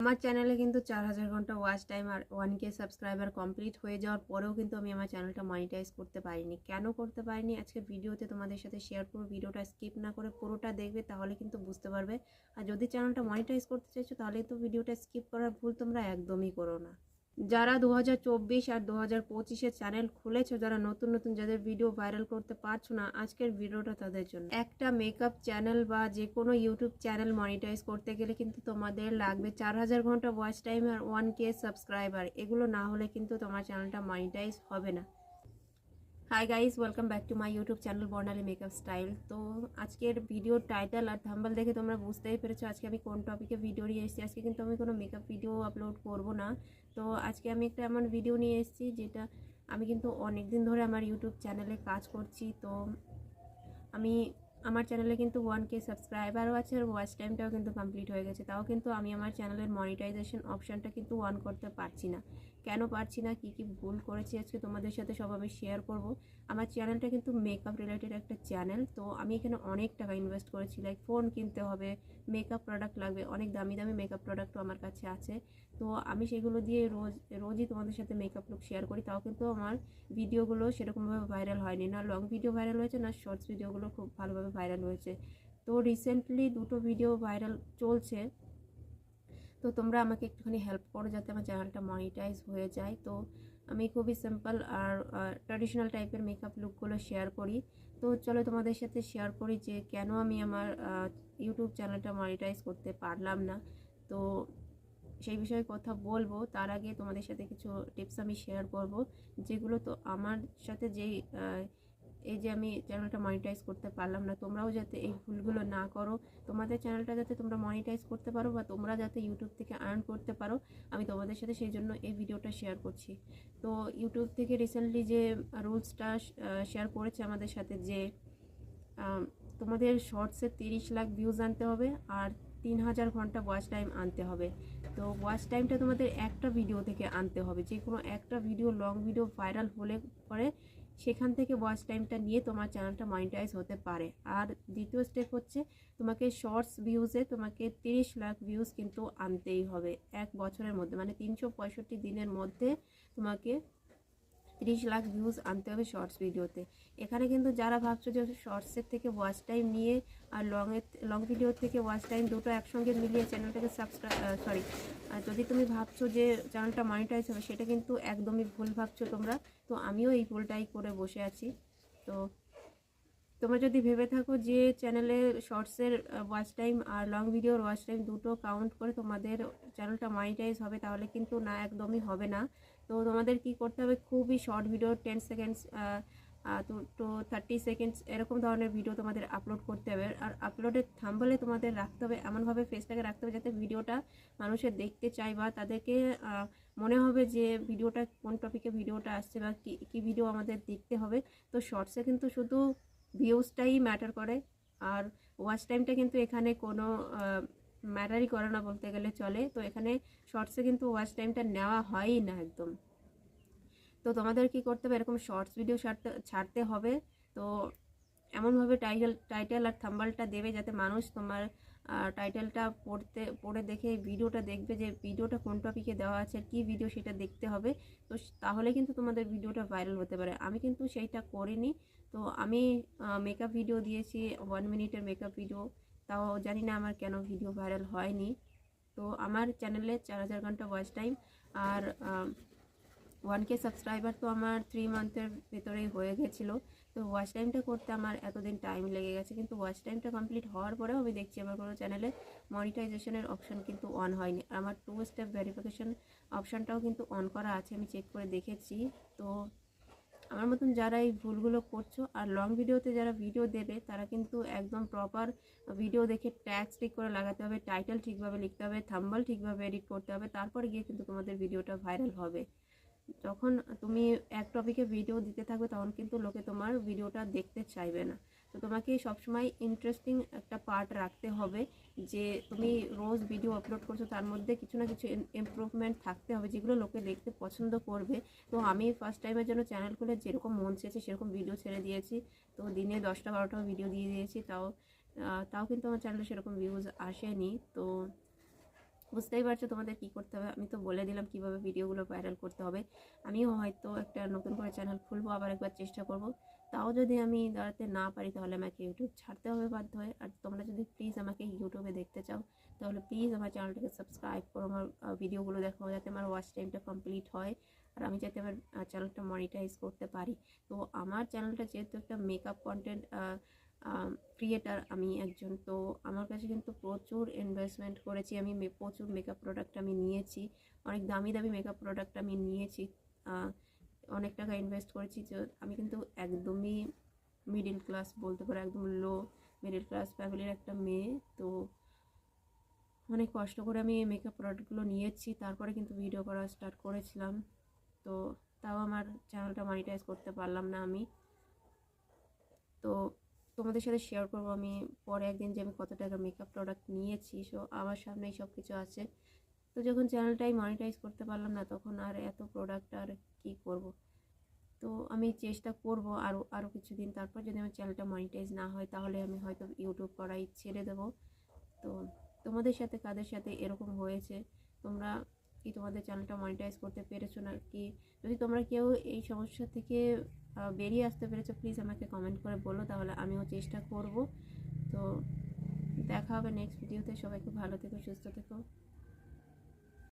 আমার চ্যানেলে কিন্তু চার হাজার ঘণ্টা ওয়াচ টাইম আর ওয়ান কে সাবস্ক্রাইবার কমপ্লিট হয়ে যাওয়ার পরেও কিন্তু আমি আমার চ্যানেলটা মনিটাইজ করতে পারিনি। কেন করতে পারিনি? আজকে ভিডিওতে তোমাদের সাথে শেয়ার করব, ভিডিওটা স্কিপ না করে পুরোটা দেখবে, তাহলে কিন্তু বুঝতে পারবে। আর যদি চ্যানেলটা মনিটাইজ করতে চাইছো, তাহলে তো ভিডিওটা স্কিপ করার ভুল তোমরা একদমই করো না। যারা দু হাজার চব্বিশ আর দু হাজার পঁচিশের চ্যানেল খুলেছো, যারা নতুন নতুন যাদের ভিডিও ভাইরাল করতে পারছ না, আজকের ভিডিওটা তাদের জন্য। একটা মেকআপ চ্যানেল বা যে কোনো ইউটিউব চ্যানেল মনিটাইজ করতে গেলে কিন্তু তোমাদের লাগবে চার হাজার ঘণ্টা ওয়াচ টাইম আর ওয়ান কে সাবস্ক্রাইবার এগুলো না হলে কিন্তু তোমার চ্যানেলটা মনিটাইজ হবে না। Hi guys welcome back to my YouTube channel Barnali makeup style তো আজকের ভিডিও টাইটেল আর থাম্বল দেখে তোমরা বুঝতেই পেরেছ আজকে আমি কোন টপিকে ভিডিও নিয়ে এসেছি। আজকে কিন্তু আমি কোনো মেকআপ ভিডিও আপলোড করব না। তো আজকে আমি একটা এমন ভিডিও নিয়ে এসেছি যেটা আমি কিন্তু অনেক দিন ধরে আমার ইউটিউব চ্যানেলে কাজ করছি। তো আমি আমার চ্যানেলে কিন্তু ওয়ান কে সাবস্ক্রাইবারও আছে আর ওয়াচ টাইমটাও কিন্তু কমপ্লিট হয়ে গেছে। তাও কিন্তু আমি আমার চ্যানেলের মনিটাইজেশন অপশানটা কিন্তু অন করতে পারছি না। কেন পারছি না? কী কী ভুল করেছি? আজকে তোমাদের সাথে সব আমি শেয়ার করব। আমার চ্যানেলটা কিন্তু মেকআপ রিলেটেড একটা চ্যানেল তো আমি এখানে অনেক টাকা ইনভেস্ট করেছি। লাইক ফোন কিনতে হবে মেকআপ প্রোডাক্ট লাগবে, অনেক দামি দামি মেকআপ প্রোডাক্টও আমার কাছে আছে। তো আমি সেগুলো দিয়ে রোজ, রোজই তোমাদের সাথে মেকআপ লুক শেয়ার করি। তাও কিন্তু আমার ভিডিওগুলো সেরকমভাবে ভাইরাল হয়নি। না লং ভিডিও ভাইরাল হয়েছে, না শর্টস ভিডিওগুলো খুব ভালোভাবে ভাইরাল হয়েছে। তো রিসেন্টলি দুটো ভিডিও ভাইরাল চলছে। তো তোমরা আমাকে একটুখানি হেল্প করো যাতে আমার চ্যানেলটা মনিটাইজ হয়ে যায়। তো আমি খুবই সিম্পল আর ট্র্যাডিশনাল টাইপের মেকআপ লুকগুলো শেয়ার করি। তো চলো তোমাদের সাথে শেয়ার করি যে কেন আমি আমার ইউটিউব চ্যানেলটা মনিটাইজ করতে পারলাম না। তো সেই বিষয়ে কথা বলব। তার আগে তোমাদের সাথে কিছু টিপস আমি শেয়ার করব। যেগুলো তো আমার সাথে যেই এই যে আমি চ্যানেলটা মনিটাইজ করতে পারলাম না, তোমরাও যাতে এই ভুলগুলো না করো। তোমাদের চ্যানেলটা যাতে তোমরা মনিটাইজ করতে পারো বা তোমরা যাতে ইউটিউব থেকে আর্ন করতে পারো, আমি তোমাদের সাথে সেই জন্য এই ভিডিওটা শেয়ার করছি। তো ইউটিউব থেকে রিসেন্টলি যে রুলসটা শেয়ার করেছে আমাদের সাথে যে তোমাদের শর্টসে তিরিশ লাখ ভিউজ আনতে হবে আর তিন হাজার ঘণ্টা ওয়াচ টাইম আনতে হবে। তো ওয়াচ টাইমটা তোমাদের একটা ভিডিও থেকে আনতে হবে। যে কোনো একটা ভিডিও লং ভিডিও ভাইরাল হলে পরে সেখান থেকে ওয়াচ টাইমটা নিয়ে তোমার চ্যানেলটা মনিটাইজ হতে পারে। আর দ্বিতীয় স্টেপ হচ্ছে, তোমাকে শর্টস ভিউজে তোমাকে তিরিশ লাখ ভিউজ কিন্তু আনতেই হবে। এক বছরের মধ্যে মানে তিনশো পঁয়ষট্টি দিনের মধ্যে তোমাকে তিরিশ লাখ ভিউজ আনতে হবে শর্টস ভিডিওতে এখানে কিন্তু যারা ভাবছ যে শর্টসের থেকে ওয়াচ টাইম নিয়ে আর লংয়ের লং ভিডিওর থেকে ওয়াচ টাইম দুটো একসঙ্গে মিলিয়ে চ্যানেলটাকে সাবস্ক্রাইব সরি যদি তুমি ভাবছ যে চ্যানেলটা মনিটাইজ হবে, সেটা কিন্তু একদমই ভুল ভাবছ তোমরা। তো আমিও এই ভুলটাই করে বসে আছি। তো তোমরা যদি ভেবে থাকো যে চ্যানেলে শর্টসের ওয়াচ টাইম আর লং ভিডিওর ওয়াচ টাইম দুটো কাউন্ট করে তোমাদের চ্যানেলটা মনিটাইজ হবে, তাহলে কিন্তু না একদমই হবে না। তো তোমাদের কি করতে হবে? খুবই শর্ট ভিডিও টেন সেকেন্ডস তো থার্টি সেকেন্ডস এরকম ধরনের ভিডিও তোমাদের আপলোড করতে হবে। আর আপলোডের থাম্বলে তোমাদের রাখতে হবে, এমনভাবে ফেসটাকে রাখতে হবে যাতে ভিডিওটা মানুষের দেখতে চায় বা তাদেরকে মনে হবে যে ভিডিওটা কোন টপিকে ভিডিওটা আসছে বা কী কী ভিডিও আমাদের দেখতে হবে। তো শর্টসে কিন্তু শুধু ভিউজটাই ম্যাটার করে, আর ওয়াচ টাইমটা কিন্তু এখানে কোনো ম্যাটারই করে না বলতে গেলে চলে। তো এখানে শর্টসে কিন্তু ওয়াচ টাইমটা নেওয়া হয়ই না একদম। তো তোমাদের কি করতে হবে? এরকম শর্টস ভিডিও ছাড়তে ছাড়তে হবে। তো এমনভাবে টাইটেল টাইটেল আর থাম্বালটা দেবে যাতে মানুষ তোমার টাইটেলটা পড়তে, পড়ে দেখে ভিডিওটা দেখবে যে ভিডিওটা কোন টপিকে দেওয়া আছে, কি ভিডিও সেটা দেখতে হবে। তো তাহলে কিন্তু তোমাদের ভিডিওটা ভাইরাল হতে পারে। আমি কিন্তু সেইটা করিনি। তো আমি মেকআপ ভিডিও দিয়েছি ওয়ান মিনিটের মেকআপ ভিডিও তাও জানি না আমার কেন ভিডিও ভাইরাল হয়নি। তো আমার চ্যানেলে চার হাজার ঘণ্টা ওয়াচ টাইম আর ওয়ান কে সাবস্ক্রাইবার তো আমার থ্রি মান্থের ভেতরেই হয়ে গেছিল। তো ওয়াচ টাইমটা করতে আমার এতদিন টাইম লেগে গেছে, কিন্তু ওয়াচ টাইমটা কমপ্লিট হওয়ার পরেও আমি দেখছি আমার কোনো চ্যানেলে মনিটাইজেশনের অপশান কিন্তু অন হয়নি। আমার টু স্টেপ ভেরিফিকেশন অপশানটাও কিন্তু অন করা আছে, আমি চেক করে দেখেছি। তো আমার মতন যারা এই ভুলগুলো করছ আর লং ভিডিওতে যারা ভিডিও দেবে, তারা কিন্তু একদম প্রপার ভিডিও দেখে ট্যাক্স ঠিক করে লাগাতে হবে টাইটেল ঠিকভাবে লিখতে হবে থাম্বল ঠিকভাবে এডিট করতে হবে, তারপর গিয়ে কিন্তু তোমাদের ভিডিওটা ভাইরাল হবে। যখন তুমি এক টপিকে ভিডিও দিতে থাকবে, তখন কিন্তু লোকে তোমার ভিডিওটা দেখতে চাইবে না। তো তোমাকে সবসময় ইন্টারেস্টিং একটা পার্ট রাখতে হবে যে তুমি রোজ ভিডিও আপলোড করছ, তার মধ্যে কিছু না কিছু ইম্প্রুভমেন্ট থাকতে হবে যেগুলো লোকে দেখতে পছন্দ করবে। তো আমি ফার্স্ট টাইমের জন্য চ্যানেল খুলে যেরকম মন চেয়েছে সেরকম ভিডিও ছেড়ে দিয়েছি। তো দিনে দশটা বারোটা ভিডিও দিয়ে দিয়েছি, তাও তাও কিন্তু আমার চ্যানেলে সেরকম ভিউজ আসেনি। তো বুঝতেই পারছ তোমাদের কি করতে হবে। আমি তো বলে দিলাম কীভাবে ভিডিওগুলো ভাইরাল করতে হবে। আমিও হয়তো একটা নতুন করে চ্যানেল খুলবো, আবার একবার চেষ্টা করব। তাও যদি আমি দাঁড়াতে না পারি, তাহলে আমাকে ইউটিউব ছাড়তে হবে বাধ্য হয়ে। আর তোমরা যদি প্লিজ আমাকে ইউটিউবে দেখতে চাও, তাহলে প্লিজ আমার চ্যানেলটাকে সাবস্ক্রাইব করো। আমার ভিডিওগুলো দেখো যাতে আমার ওয়াচ টাইমটা কমপ্লিট হয়। আর আমি যাতে আমার চ্যানেলটা মনিটাইজ করতে পারি। তো আমার চ্যানেলটা যেহেতু একটা মেকআপ কন্টেন্ট ক্রিয়েটার আমি একজন। তো আমার কাছে কিন্তু প্রচুর ইনভেস্টমেন্ট করেছি। আমি প্রচুর মেকআপ প্রোডাক্ট আমি নিয়েছি। অনেক দামি দামি মেকআপ প্রোডাক্ট আমি নিয়েছি। অনেক টাকা ইনভেস্ট করেছি। আমি কিন্তু একদমই মিডিল ক্লাস বলতে পারো, একদম লো মিডিল ক্লাস ফ্যামিলির একটা মেয়ে। তো অনেক কষ্ট করে আমি এই মেকআপ প্রোডাক্টগুলো নিয়েছি। তারপরে কিন্তু ভিডিও করা স্টার্ট করেছিলাম। তো তাও আমার চ্যানেলটা মনিটাইজ করতে পারলাম না আমি। তো তোমাদের সাথে শেয়ার করব। আমি পরে একদিন যে আমি কত টাকা মেকআপ প্রোডাক্ট নিয়েছি সো আমার সামনেই সব কিছু আছে। তো যখন চ্যানেলটাই মনিটাইজ করতে পারলাম না, তখন আর এত প্রোডাক্ট আর কি করব? তো আমি চেষ্টা করব আরও আরও কিছুদিন। তারপর যদি আমার চ্যানেলটা মনিটাইজ না হয়, তাহলে আমি হয়তো ইউটিউব করাই ছেড়ে দেবো। তো তোমাদের সাথে কাদের সাথে এরকম হয়েছে? তোমরা কি তোমাদের চ্যানেলটা মনিটাইজ করতে পেরেছ না কি যদি তোমরা কেউ এই সমস্যা থেকে বেরিয়ে আসতে পেরেছ প্লিজ আমাকে কমেন্ট করে বলো, তাহলে আমিও চেষ্টা করব। তো দেখা হবে নেক্সট ভিডিওতে সবাইকে ভালো থেকো, সুস্থ থেকো।